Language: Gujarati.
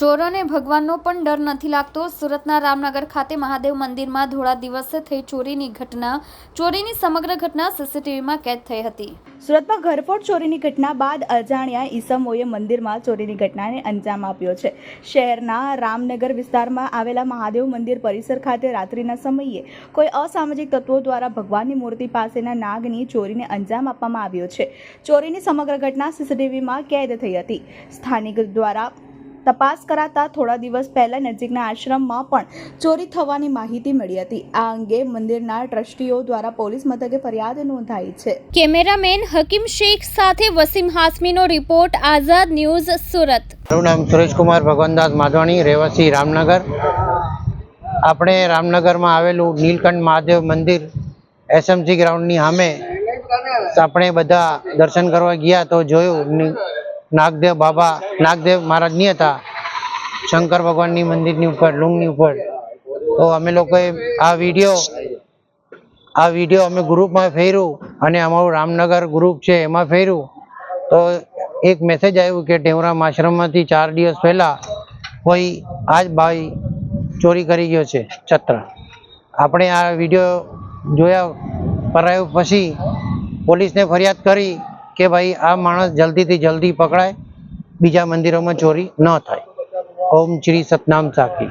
ચોરોને ભગવાનનો પણ ડર નથી લાગતો. સુરતના રામનગર ખાતે મહાદેવ મંદિરમાં ધોળા દિવસે થઈ ચોરીની ઘટના. ચોરીની સમગ્ર ઘટના સીસીટીવીમાં કેદ થઈ હતી. સુરતમાં ઘરફોડ ચોરીની ઘટના બાદ અજાણ્યા ઈસમોએ મંદિરમાં ચોરીની ઘટનાને અંજામ આપ્યો છે. શહેરના રામનગર વિસ્તારમાં આવેલા મહાદેવ મંદિર પરિસર ખાતે રાત્રિના સમયે કોઈ અસામાજિક તત્વો દ્વારા ભગવાનની મૂર્તિ પાસેના નાગની ચોરીને અંજામ આપવામાં આવ્યો છે. ચોરીની સમગ્ર ઘટના સીસીટીવીમાં કેદ થઈ હતી. સ્થાનિક દ્વારા તપાસ કરાતા થોડા દિવસ પહેલા નજીકના આશ્રમમાં પણ ચોરી થવાની માહિતી મળી હતી. આ અંગે મંદિરના ટ્રસ્ટીઓ દ્વારા પોલીસ મથકે ફરિયાદ નોંધાઈ છે. કેમેરામેન હકીમ શેખ સાથે વસીમ હાસમીનો રિપોર્ટ આઝાદ ન્યૂઝ સુરત. મારું નામ સુરેશકુમાર ભગવાનદાસ માધવાણી રહેવાસી રામનગર. આપણે રામનગરમાં આવેલું નીલકંઠ મહાદેવ મંદિર એસએમસી ગ્રાઉન્ડની સામે આપણે બધા દર્શન કરવા ગયા તો જોયું નાગદેવ બાબા, નાગદેવ મહારાજની હતા. શંકર ભગવાનની મંદિરની ઉપર, લુંગની ઉપર. તો અમે લોકોએ આ વીડિયો આ વીડિયો અમે ગ્રુપમાં ફેર્યું અને અમારું રામનગર ગ્રુપ છે એમાં ફેર્યું. તો એક મેસેજ આવ્યું કે ટેવરામ આશ્રમમાંથી ચાર દિવસ પહેલા કોઈ આજ ભાઈ ચોરી કરી ગયો છે, છત્ર. આપણે આ વીડિયો જોયા, પરાયો પછી પોલીસને ફરિયાદ કરી કે ભાઈ આ માણસ જલ્દીથી જલ્દી પકડાય, બીજા મંદિરોમાં ચોરી ન થાય. ઓમ શ્રી સતનામ સાખી.